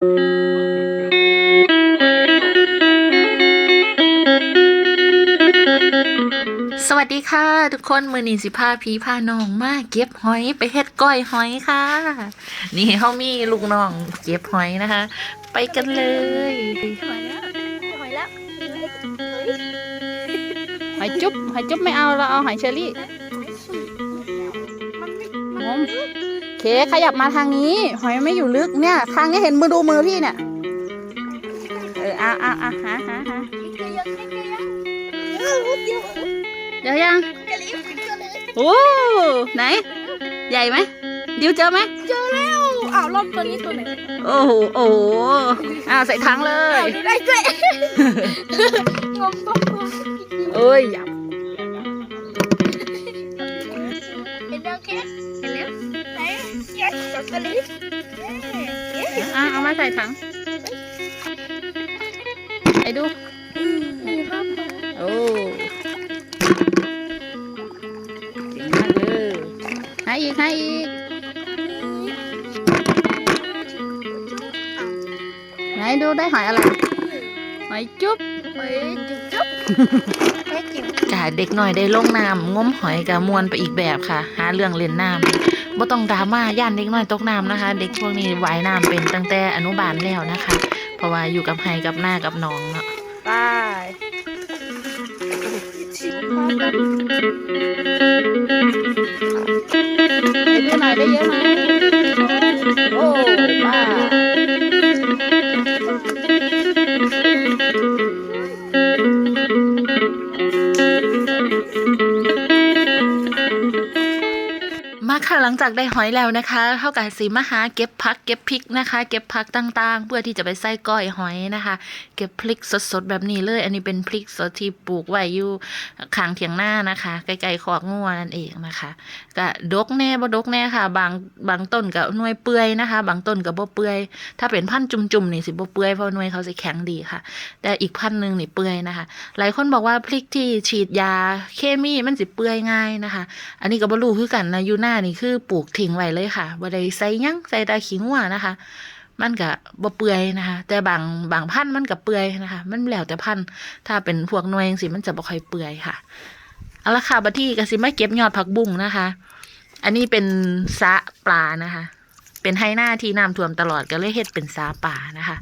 สวัสดีค่ะ ทุกคนมือนีสิพาพีพาน้องมาเก็บหอยไปเฮ็ดก้อยหอยค่ะ นี่เขามีลูกน้องเก็บหอยนะคะ ไปกันเลยหอยแล้วหอยแล้วหอยจุ๊บหอยจุ๊บไม่เอาเราเอาหอยเชอรี่งม เคขยับมาทางนี้ หอยไม่อยู่ลึกเนี่ยทางนี้เห็นมือดูมือพี่เนี่ยเอออะอะอะหาหาหาเกยยังเกยยังเออพูดเดียวเจอยังกะลิบเจอเลยโอ้ไหน ใหญ่ไหมดิวเจอไหมเจอแล้วอ้าวรอบตัวนี้ตัวไหนโอ้โหโอ้โหอ้าวใส่ถังเลอ้าวยดูได้ด้วยงงตัวตัวเอ้ยเห็นยัง ย้จับกะลิบเย้เย้อะเอามาใส่ถังไปดูมีรอบตัวโอ้เจ๋งมากเลยหาอีกหาอีกไหนดูได้หอยอะไรหอยจุ๊บเฮ้ยจุ๊บจุ๊บแค่จิ๋วกะเด็กหน่อยได้ลงน้ำงมหอยกะมวนไปอีกแบบค่ะ หาเรื่องเล่นน้ำ บ่ต้องดราม่าย่านเด็กน้อยตกน้ำนะคะ เด็กพวกนี้ว่ายน้ำเป็นตั้งแต่อนุบาลแล้วนะคะ เพราะว่าอยู่กับไฮกับหน้ากับน้องเนาะไปไปดูหน่อยได้เยอะไหมากได้หอยแล้วนะคะเท่ากับสีมหาเก็บพักเก็บพริกนะคะ เก็บพักต่างๆ เพื่อที่จะไปใส่ก้อยหอยนะคะ เก็บพริกสดๆแบบนี้เลย อันนี้เป็นพริกสดที่ปลูกไว้อยู่ข้างเถียงหน้านะคะใกล้ๆคอกงัวนั่นเองนะคะก็ดกแน่บ่ดกแน่ค่ะ บางบางต้นก็หน่วยเปื่อยนะคะ บางต้นก็บ่เปื่อยถ้าเป็นพันธุ์จุ่มๆนี่สิบ่เปื่อยเพราะหน่วยเขาสิแข็งดีค่ะ แต่อีกพันธุ์หนึงนี่เปื่อยนะคะ หลายคนบอกว่าพริกที่ฉีดยาเคมีมันสิเปื่อยง่ายนะคะ อันนี้ก็บ่รู้คือกันนะอยู่หน้านี่คือปลูกทิ้งไว้เลยค่ะบ่ได้ใส่ยังใส่ต่ขี้งัวนะคะมันก็บ่เปื่อยนะคะ แต่บางบางพันธุ์มันก็เปื่อยนะคะ มันแล้วแต่พันธุ์ถ้าเป็นพวกหน่วยจังซี่มันจะบ่ค่อยเปื่อยค่ะ เอาละค่ะบัที่ก็สิมาเก็บยอดผักบุ้งนะคะ อันนี้เป็นสะปลานะคะ เป็นไฮหน้าที่น้ำท่วมตลอดก็เลยเฮ็ดเป็นสาป่านะคะ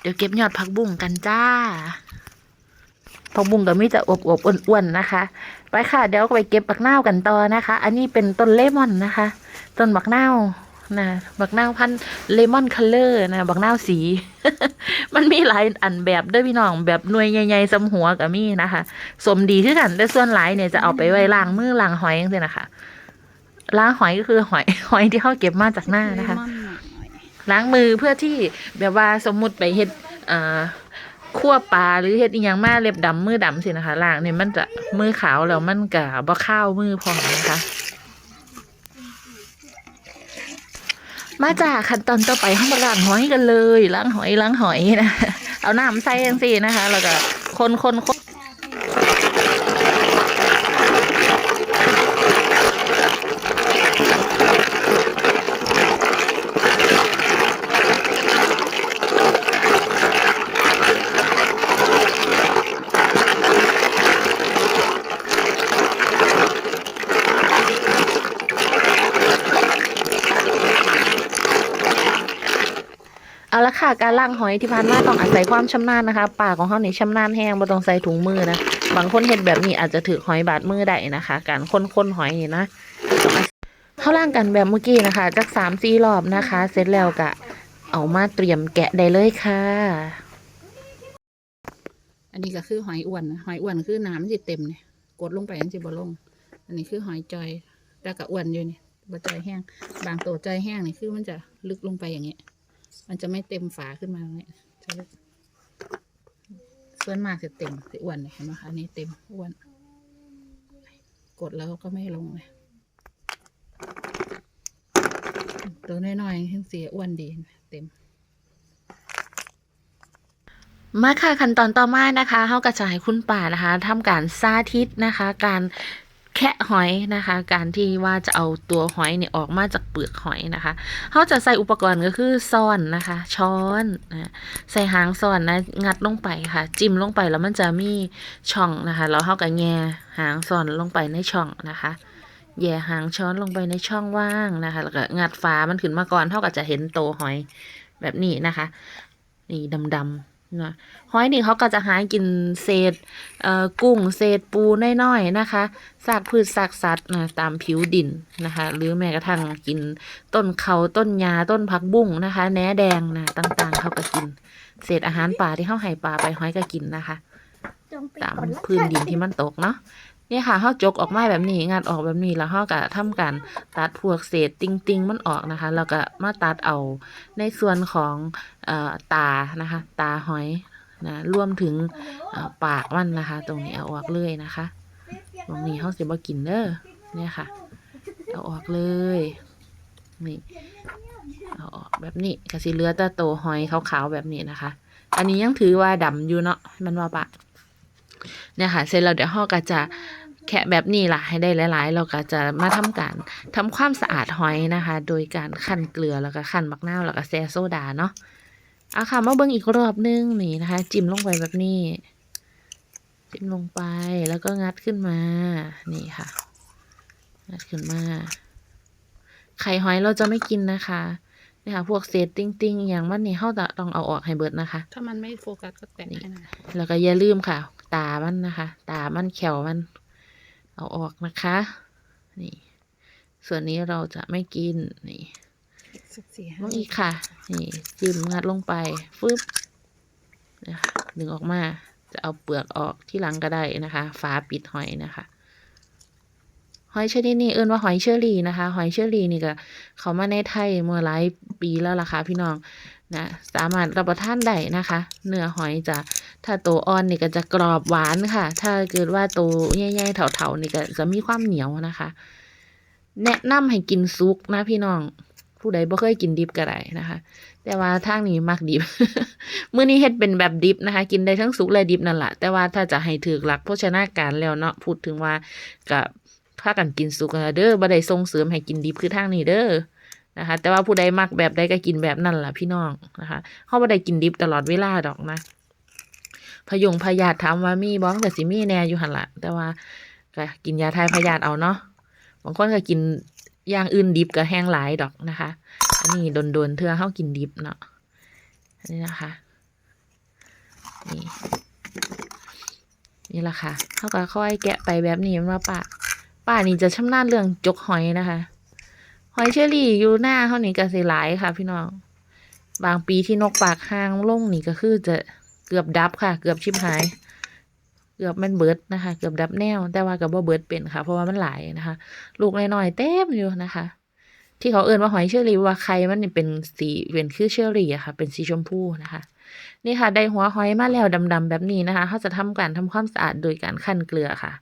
เดี๋ยวเก็บยอดผักบุ้งกันจ้าผักบุ้งก็มีแต่อบๆอ้วนๆนะคะ ไปค่ะเดี๋ยวไปเก็บบักนาวกันต่อนะคะ อันนี้เป็นต้นเลมอนนะคะ ต้นบักนาว นะบักนาวพันธุ์เลมอนคัลเลอร์นะบักนาวสี มันมีหลายอันแบบเด้วยพี่น้องแบบหน่วยใหญ่ๆสำหัวกับมีนะคะสมดีที่กันแต่ส่วนหลายเนี่ยจะเอาไปไว้ล้างมือล้างหอยจังซี่นะคะล้างหอยก็คือหอยหอยที่เขาเก็บมาจากหน้านะคะ ล้างมือเพื่อที่แบบว่าสมมุติไปเฮ็ดเอ่อคั่วปลาหรือเฮ็ดอีหยังมาเล็บดำมือดำสินะคะล้างเนี่ยมันจะมือขาวแล้วมันก็บ่ข้าวมือพอนะคะ มาจากขั้นตอนต่อไปห้องมาล้างหอยกันเลยล้างหอยล้างหอยนะเอาน้ำใส่ยังสี่นะคะ แล้วก็คนคนคน เอาละค่ะการล่างหอยที่ผ่านมาต้องอาศัยความชำนาญนะคะปากของเขาเนี่ยชำนาญแห้งบ่ต้องใส่ถุงมือนะบางคนเห็นแบบนี้อาจจะถือหอยบาดมือได้นะคะ การค้นๆหอยนี่นะเขาล่างกันแบบเมื่อกี้นะคะจากสามสี่รอบนะคะ เสร็จแล้วก็เอามาเตรียมแกะได้เลยค่ะ อันนี้ก็คือหอยอ้วนหอยอ้วนคือน้ำมันสิเต็มเนี่ยกดลงไปมันสิบ่ลง อันนี้คือหอยจอยแต่ก็อ้วนอยู่นี่บ่จอยแห้ง บางตัวจอยแห้งนี่คือมันจะลึกลงไปอย่างเงี้ย มันจะไม่เต็มฝาขึ้นมาตรงนี้จะลึกส่วนมากจะเต็มสิอ้วนเลยเห็นไหมคะอันนี้เต็มอ้วน กดแล้วก็ไม่ลงเลยตัวน้อยๆทั้งเสียอ้วนดีเต็มมาค่ะขั้นตอนต่อมานะคะเขากระจายคุณป่านะคะทำการสาธิตนะคะ การ แคะหอยนะคะ การที่ว่าจะเอาตัวหอยเนี่ยออกมาจากเปลือกหอยนะคะเขาจะใส่อุปกรณ์ก็คือซ่อนนะคะ ช้อนนะใส่หางซ่อนนะงัดลงไปค่ะ จิ้มลงไปแล้วมันจะมีช่องนะคะแล้วเขาก็แง่หางซ่อนลงไปในช่องนะคะแย่หางช้อนลงไปในช่องว่างนะคะ แล้วก็งัดฝามันขึ้นมาก่อนเท่ากับจะเห็นโตหอยแบบนี้นะคะ นี่ดำๆ นะหอยนี่เขาก็จะหากินเศษเอ่อกุ้งเศษปูน้อยๆนะคะซากพืชซากสัตว์นะตามผิวดินนะคะ หรือแม้กระทั่งกินต้นเขาต้นยาต้นผักบุ้งนะคะ แหนแดงนะต่างๆเขาก็กิน เศษอาหารป่าที่เขาให้ปลาไปหอยก็กินนะคะจงไปตามกดไลค์พื้นดินที่มันตกเนาะเนี่ค่ะเขาจกออกมาแบบนี้งานออกแบบนี้แล้วเขาก็ทำการตัดพวกเศษติงติงๆมันออกนะคะ แล้วก็มาตัดเอาในส่วนของออตานะคะ ตาหอยนะรวมถึงปากมันนะคะ ตรงนี้เอาออกเลยนะคะตรงนี้เขาสิบ่กินเด้อเนี่ยค่ะ เอาออกเลยนี่เอาออกแบบนี้ก็สิเลือแต่โตหอยขาวๆแบบนี้นะคะ อันนี้ยังถือว่าดำอยู่เนาะมันว่าปะเนี่ยค่ะ เสร็จแล้วเดี๋ยวเราก็จะ แคะแบบนี้ล่ะให้ได้หลายๆ เราก็จะมาทำการทำความสะอาดหอยนะคะ โดยการคั่นเกลือแล้วก็คั่นมักนาวแล้วก็แซ่โซดาเนาะเอาค่ะมาเบิ่งอีกรอบนึงนี่นะคะ จิ้มลงไปแบบนี้ จิ้มลงไปแล้วก็งัดขึ้นมา นี่ค่ะ งัดขึ้นมา ไข่หอยเราจะไม่กินนะคะเนี่ยค่ะพวกเศษติ้งๆอหย่างมันนี่เขาจะต้องเอาออกให้เบิดนะคะ ถ้ามันไม่โฟกัสก็แตะให้หนะแล้วก็อย่าลืมค่ะ ตามันนะคะ ตามันแขวมัน เอาออกนะคะ นี่ ส่วนนี้เราจะไม่กิน นี่สักสี่ห้าลงอีกค่ะ นี่จิ้มงัดลงไปฟึบนะคะดึงออกมา จะเอาเปลือกออกที่หลังก็ได้นะคะ ฝาปิดหอยนะคะ หอยชนิดนี้เอิ้นว่าหอยเชอรี่นะคะ หอยเชอรี่นี่ก็ เขามาในไทยเมื่อหลายปีแล้วล่ะค่ะพี่น้อง นะสามารถรับประทานได้นะคะ เนื้อหอยจะถ้าโตวอ่อนนี่ก็จะกรอบหวานค่ะ ถ้าเกิดว่าโตวใหญ่ๆเถาๆนี่ก็จะมีความเหนียวนะคะ แนะนำให้กินซุกนะพี่น้อง ผู้ใดบ่เคยกินดิบก็ได้นะคะ แต่ว่าทางนี้มักดิบมื้อนี้เฮ็ดเป็นแบบดิบนะคะ กินได้ทั้งสุกและดิบนั่นแหละแต่ว่าถ้าจะให้ถือหลักโภชนาการแล้วเนาะพูดถึงว่ากับพากันกินสุกเด้อบ่ได้ส่งเสริมให้กินดิบคือทางนี้เด้อ นะคะ แต่ว่าผู้ใดมักแบบใดก็กินแบบนั่นแหละพี่น้องนะคะเขาบ่ได้กินดิบตลอดเวลาดอกนะพยงพยาธิถามว่ามีบ่มันก็สิมีแน่อยู่หันละแต่ว่าก็กินยาทายพยาธิเอาเนาะบางคนก็กินอย่างอื่นดิบก็แห้งหลายดอกนะคะ อันนี้โดนๆเทื่อเฮากินดิบเนาะอันนี้นะคะนี่นี่แหละค่ะเขาก็ค่อยแกะไปแบบนี้มาป้าป้านี่จะชำนาญเรื่องจกหอยนะคะ หอยเชอรี่อยู่หน้าเขานี่ก็สิหลายค่ะ พี่น้อง บางปีที่นกปากห้างลงนี่ก็คือจะเกือบดับค่ะ เกือบชิบหาย เกือบมันเบิดนะคะ เกือบดับแนว แต่ว่ากับว่าเบิดเป็นค่ะ เพราะว่ามันหลายนะคะ ลูกน้อยๆเต็มอยู่นะคะ ที่เขาเอื่นว่าหอยเชอรี่ว่าไข่มันเป็นสีเป็นคือเชอรี่อะค่ะ เป็นสีชมพูนะคะนี่ค่ะ ได้หัวหอยมาแล้วดำๆแบบนี้นะคะเขาจะทำการทำความสะอาดโดยการคั่นเกลือค่ะ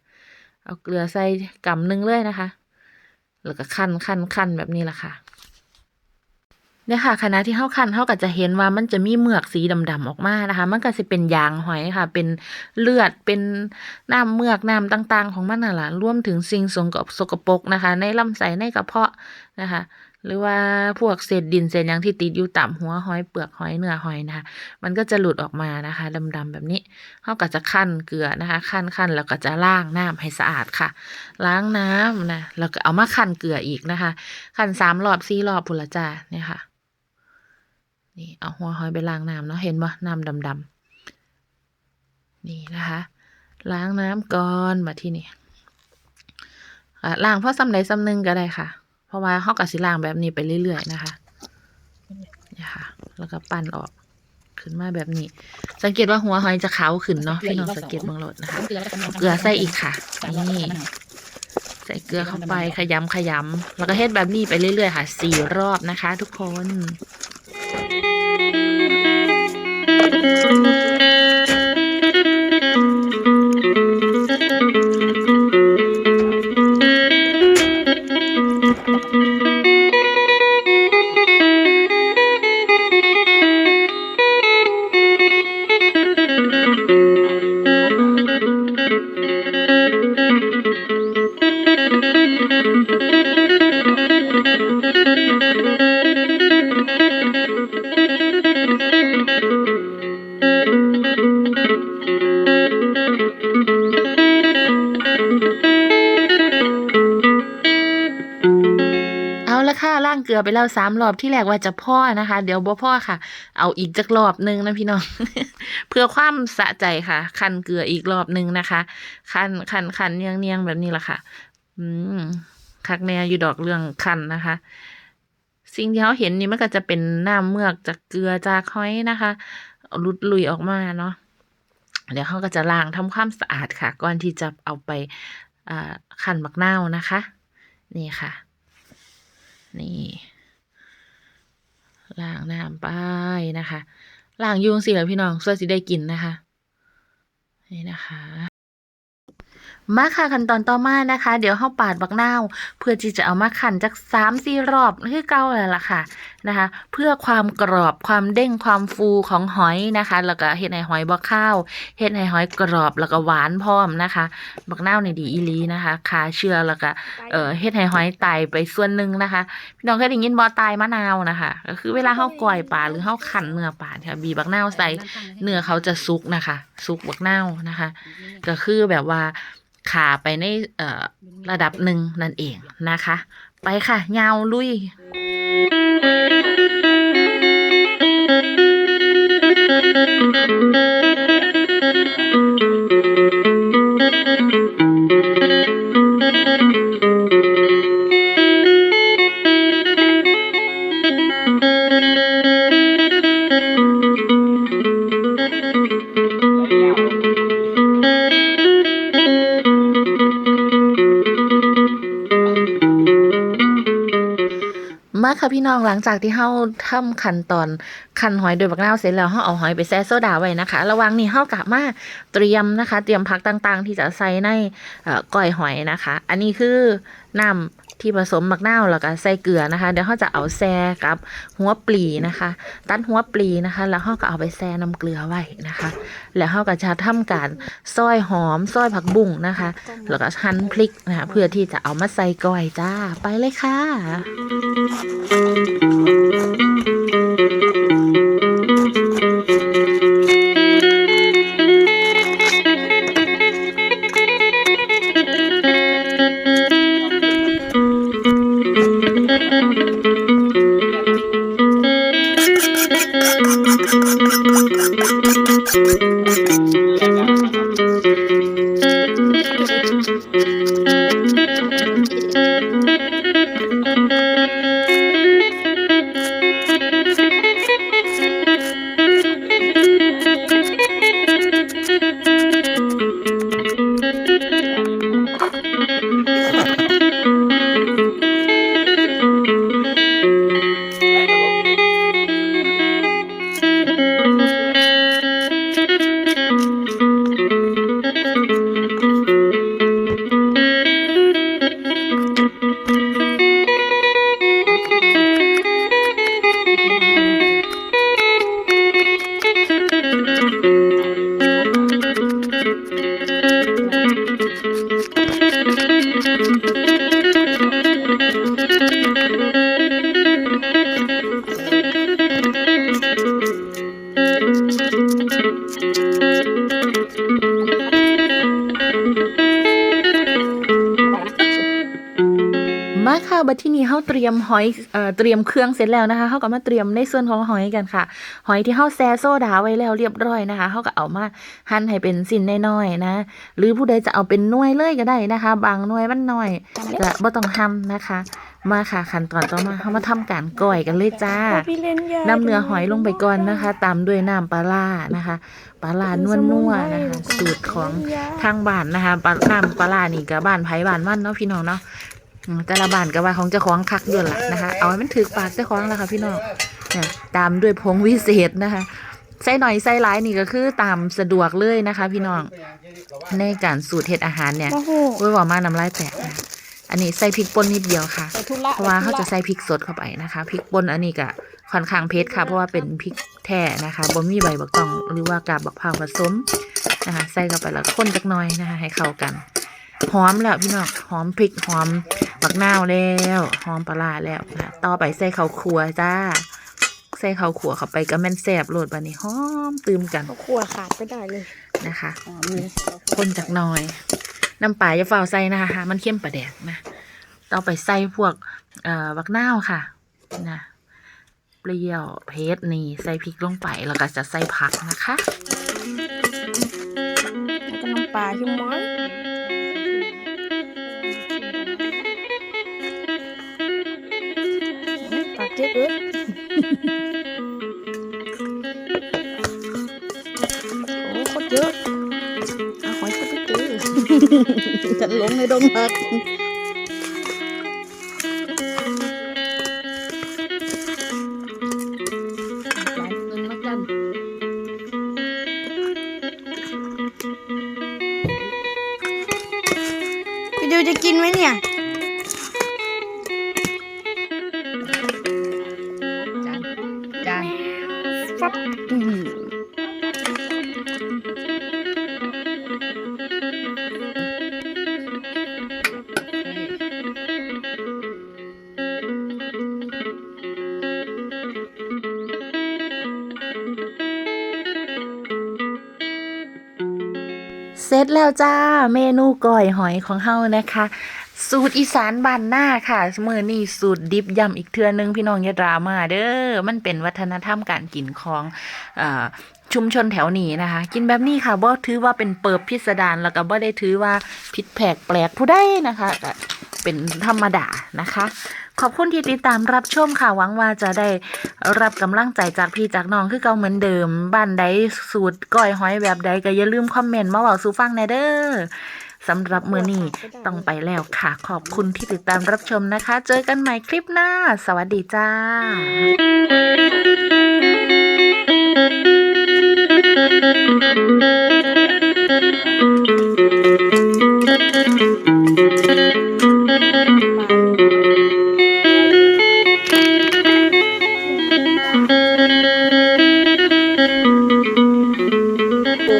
เอาเกลือใส่กำหนึ่งเลยนะคะ แล้วก็คั่นคั่นคั่นแบบนี้แหละค่ะเนี่ยค่ะขณะที่เข้าคันเขาก็จะเห็นว่ามันจะมีเมือกสีดำๆออกมานะคะ มันก็จะเป็นยางหอยค่ะ เป็นเลือดเป็นน้ำเมือกน้ำต่าง ๆ ของมันน่ะล่ะรวมถึงสิ่งสกปรกสกปรกนะคะ ในลำไส้ในกระเพาะนะคะ หรือว่าพวกเศษดินเศษยังที่ติดอยู่ต่ำหัวหอยเปลือกหอยเนื้อหอยนะคะมันก็จะหลุดออกมานะคะดำๆแบบนี้เขาก็จะคั่นเกลือนะคะ คั่นคั่นแล้วก็จะล้างน้ำให้สะอาดค่ะ ล้างน้ำนะแล้วก็เอามาคั่นเกลืออีกนะคะ คั่นสามรอบสี่รอบพุละจ้าเนี่ยค่ะ นี่เอาหัวหอยไปล้างน้ำเนาะเห็นปะน้ำดำๆนี่นะคะ ล้างน้ำก่อนมาที่นี่อะล้างเพราะซ้ำใดซ้ำหนึ่งก็ได้ค่ะ เพราะว่าเขากับสิล้างแบบนี้ไปเรื่อยๆนะคะนี่ค่ะ แล้วก็ปั้นออกขึ้นมาแบบนี้ สังเกตว่าหัวหอยจะขาวขึ้นเนาะพี่น้องสังเกตเบื้องโลดนะคะเกลือแล้วก็เกลือใส่อีกค่ะนี่ใส่เกลือเข้าไปขยำขยำแล้วก็เฮ็ดแบบนี้ไปเรื่อยๆค่ะสี่รอบนะคะ ทุกคน ลือไปแล้วสามรอบที่แรกว่าจะพ่อนะคะ เดี๋ยวบ่พ่อค่ะ เอาอีกจักรอบหนึงนะพี่น้อง เพื่อความสะใจค่ะ คันเกลืออีกรอบหนึงนะคะ คันคันคันเนียงเนียงแบบนี้แหละค่ะ อืมคักแน่อยู่ดอกเรื่องคันนะคะ สิ่งที่เขาเห็นนี่มันก็จะเป็นน้ำเมือกจากเกลือจากหอยนะคะหลุดลุยออกมาเนาะเดี๋ยวเขาก็จะล้างทำความสะอาดค่ะ ก่อนที่จะเอาไปอ่าขันมักนาวนะคะ นี่ค่ะ นี่ล้างน้ำไปนะคะล้างยุงสิแล้วพี่น้องส่วนสิได้กินนะคะ นี่นะคะ มาค่ะขั้นตอนต่อมานะคะ เดี๋ยวเข้าปาดบักนาวเพื่อที่จะเอามาขันจากสามสี่รอบคือเก่าแล้วล่ะค่ะนะคะ เพื่อความกรอบความเด้งความฟูของหอยนะคะ แล้วก็เฮ็ดให้หอยบ่ข้าวเฮ็ดให้หอยกรอบแล้วก็หวานพร้อมนะคะ บักนาวนี่ดีอีหลีนะคะคาเชื่อแล้วก็เอ่อเฮ็ดให้หอยตายไปส่วนหนึ่งนะคะพี่น้องเคยได้ยินบ่ตายมะนาวนะคะ ก็คือเวลาเฮาก่อยปลาหรือเฮาขันเนื้อปลาค่ะบีบบักนาวใส่เนื้อเขาจะสุกนะคะสุกบักนาวนะคะ ก็คือแบบว่า ขาไปในระดับหนึ่งนั่นเองนะคะ ไปค่ะยาวลุยมา ค่ะพี่น้องหลังจากที่เฮาทำขั้นตอนคั่นหอยโดยบักนาวเสร็จแล้วเฮาเอาหอยไปแช่โซดาไว้นะคะ ระหว่างนี้เฮากะมาเตรียมนะคะ เตรียมผักต่างๆ ที่จะใส่ในก้อยหอยนะคะ อันนี้คือน้ำ ที่ผสมมักนาวแล้วก็ใส่เกลือนะคะ เดี๋ยวเขาจะเอาแซ่กับหัวปลีนะคะ ตัดหัวปลีนะคะ แล้วเขาก็เอาไปแซ่น้ำเกลือไว้นะคะ แล้วเขาก็จะทำการซอยหอมซอยผักบุ้งนะคะ แล้วก็หั่นพริกนะคะเพื่อที่จะเอามาใส่ก้อยจ้าไปเลยค่ะ เฮาเตรียมหอยเอ่อเตรียมเครื่องเสร็จแล้วนะคะเฮาก็มาเตรียมในส่วนของหอยกันค่ะ หอยที่เฮาแซ่โซดาไว้แล้วเรียบร้อยนะคะเฮาก็เอามาหั่นให้เป็นสิ้นน้อยๆนะ หรือผู้ใดจะเอาเป็นหน่วยเลยก็ได้นะคะ บางหน่วยมันน้อยก็บ่ต้องทำนะคะ มาค่ะขั้นตอนต่อมาเฮามาทำการก้อยกันเลยจ้าพี่เล่นยาน้ำเนื้อหอยลงไปก่อนนะคะ ตามด้วยน้ำปลาล่านะคะปลาล่านวลนัวๆนะคะสูตรของทางบ้านนะคะปลาน้ำปลาล่านี่กับบ้านไผ่บ้านมันเนาะพี่น้องเนาะอืม แต่ละบ้านก็ว่าของเจ้าของคักอยู่ละนะคะ เอาให้มันถือปากเจ้าของแล้วค่ะพี่น้องเนี่ยตามด้วยผงวิเศษนะคะใส่หน่อยใส่หลายนี่ก็คือตามสะดวกเลยนะคะ พี่น้องในการสูตรเฮ็ดอาหารเนี่ยโอ้โหเว้ยว่ามาน้ำลายแตกนะอันนี้ใส่พริกป่นนิดเดียวค่ะไปทุระเพราะว่าเขาจะใส่พริกสดเข้าไปนะคะพริกป่นอันนี้ก็ค่อนข้างเผ็ดค่ะ เพราะว่าเป็นพริกแท้นะคะบ่มีใบบักตองหรือว่ากาบบักพร้าวผสมนะคะใส่เข้าไปแล้วคนจักหน่อยนะคะให้เข้ากัน หอมแล้วพี่น้องหอมพริกหอมบักนาวแล้วหอมปลาร้าแล้วนะคะต่อไปใส่ข้าวคั่วจ้าใส่ข้าวคั่วเข้าไปก็แม่นแซ่บโลดบัดนี้หอมตื่มกันเขาขวขาดไม่ได้เลยนะคะอ๋อมีคนจากหน้อย น้ำปลาจะฝ่าวใส่นะคะมันเข้มประแดกนะต่อไปใส่พวกเอ่อบักนาวค่ะนะเปรี้ยวเผ็ดนี่ใส่พริกลงไปแล้วก็จะใส่ผักนะคะแล้วก็น้ำปลาที่ม้อน กเจ๊กเอ้ยโอ้โคตรเยอะหอยโคตรเจอฉันหลงในดงผัก สร็จแล้วจ้า เมนูก้อยหอยของเฮานะคะ สูตรอีสานบ้านหน้าค่ะเมือนี่สูตรดิบยำอีกเทือนึงพี่น้องอย่าดราม่าเด้อมันเป็นวัฒนธรรมการกินของอชุมชนแถวนี้นะคะ กินแบบนี้ค่ะบ่ถือว่าเป็นเปิบพิสดารแล้วก็บ่ได้ถือว่าผิดแผกแปลกผู้ใดนะคะเป็นธรรมดานะคะ ขอบคุณที่ติดตามรับชมค่ะหวังว่าจะได้รับกำลังใจจากพี่จากน้องคือเก่าเหมือนเดิมบ้านใดสูตรก้อยหอยแบบใดก็อย่าลืมคอมเมนต์มาบอกสู่ฟังแน่เด้อสำหรับมือนี้ต้องไปแล้วค่ะ ขอบคุณที่ติดตามรับชมนะคะ เจอกันใหม่คลิปหน้า สวัสดีจ้า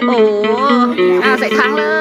โอ้อ่าใส่ค้างเลย